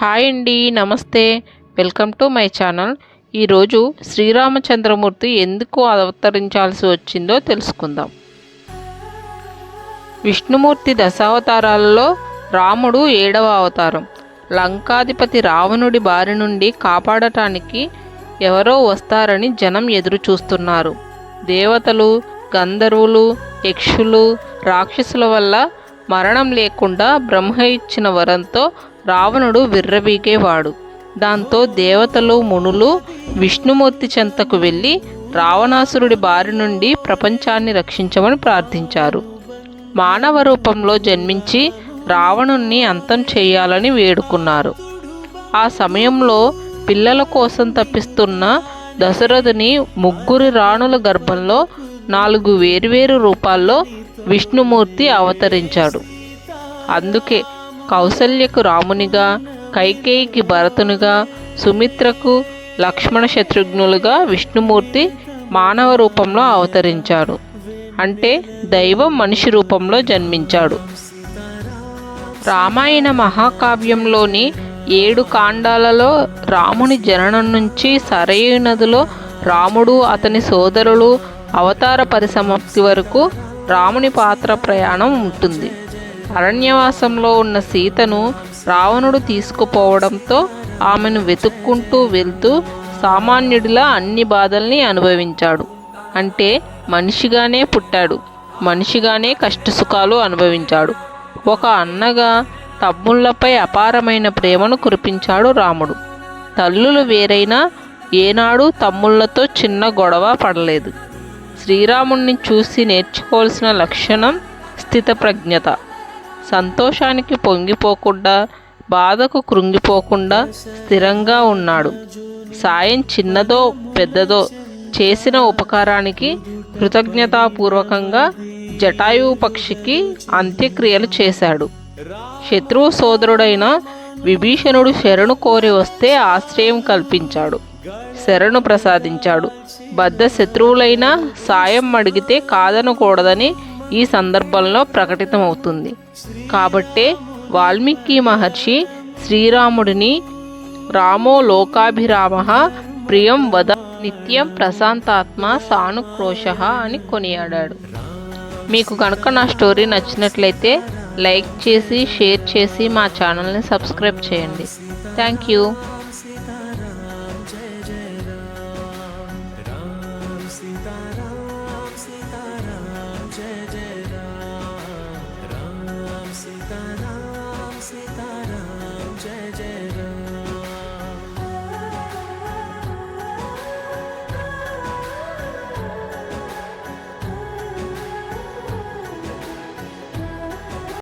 Hi అండి నమస్తే. Welcome to my channel. ఈరోజు శ్రీరామచంద్రమూర్తి ఎందుకు అవతరించాల్సి వచ్చిందో తెలుసుకుందాం. విష్ణుమూర్తి దశావతారాలలో రాముడు ఏడవ అవతారం. లంకాధిపతి రావణుడి బారి నుండి కాపాడటానికి ఎవరో వస్తారని జనం ఎదురు చూస్తున్నారు. దేవతలు గంధర్వులు యక్షులు రాక్షసుల వల్ల మరణం లేకుండా బ్రహ్మ ఇచ్చిన వరంతో రావణుడు విర్రవీగేవాడు. దాంతో దేవతలు మునులు విష్ణుమూర్తి చెంతకు వెళ్ళి రావణాసురుడి బారి నుండి ప్రపంచాన్ని రక్షించమని ప్రార్థించారు. మానవ రూపంలో జన్మించి రావణుణ్ణి అంతం చేయాలని వేడుకున్నారు. ఆ సమయంలో పిల్లల కోసం తప్పిస్తున్న దశరథుని ముగ్గురు రాణుల గర్భంలో నాలుగు వేర్వేరు రూపాల్లో విష్ణుమూర్తి అవతరించాడు. అందుకే కౌసల్యకు రామునిగా కైకేయికి భరతునిగా సుమిత్రకు లక్ష్మణ శత్రుఘ్నులుగా విష్ణుమూర్తి మానవ రూపంలో అవతరించాడు. అంటే దైవం మనిషి రూపంలో జన్మించాడు. రామాయణ మహాకావ్యంలోని ఏడు కాండాలలో రాముని జననం నుంచి సరయు నదిలో రాముడు అతని సోదరులు అవతార పరిసమాప్తి వరకు రాముని పాత్ర ప్రయాణం ఉంటుంది. అరణ్యవాసంలో ఉన్న సీతను రావణుడు తీసుకుపోవడంతో ఆమెను వెతుక్కుంటూ వెళ్తూ సామాన్యుడిలా అన్ని బాధల్ని అనుభవించాడు. అంటే మనిషిగానే పుట్టాడు. మనిషిగానే కష్టసుఖాలు అనుభవించాడు. ఒక అన్నగా తమ్ముళ్ళపై అపారమైన ప్రేమను కురిపించాడు రాముడు. తల్లులు వేరైనా ఏనాడు తమ్ముళ్ళతో చిన్న గొడవ పడలేదు. శ్రీరాముణ్ణి చూసి నేర్చుకోవాల్సిన లక్షణం స్థితప్రజ్ఞత. సంతోషానికి పొంగిపోకుండా బాధకు కృంగిపోకుండా స్థిరంగా ఉన్నాడు. సాయం చిన్నదో పెద్దదో చేసిన ఉపకారానికి కృతజ్ఞతాపూర్వకంగా జటాయు పక్షికి అంత్యక్రియలు చేశాడు. శత్రువు సోదరుడైన విభీషణుడు శరణు కోరి వస్తే ఆశ్రయం కల్పించాడు. శరణు ప్రసాదించాడు. బద్ధ శత్రువులైనా సాయం అడిగితే కాదనకూడదని ఈ సందర్భంలో ప్రకటితమవుతుంది. కాబట్టే వాల్మీకి మహర్షి శ్రీరాముడిని రామో లోకాభిరామ ప్రియం వద నిత్యం ప్రశాంతాత్మ సానుక్రోష అని కొనియాడాడు. మీకు కనుక నా స్టోరీ నచ్చినట్లయితే లైక్ చేసి షేర్ చేసి మా ఛానల్ని సబ్స్క్రైబ్ చేయండి. Thank you. change.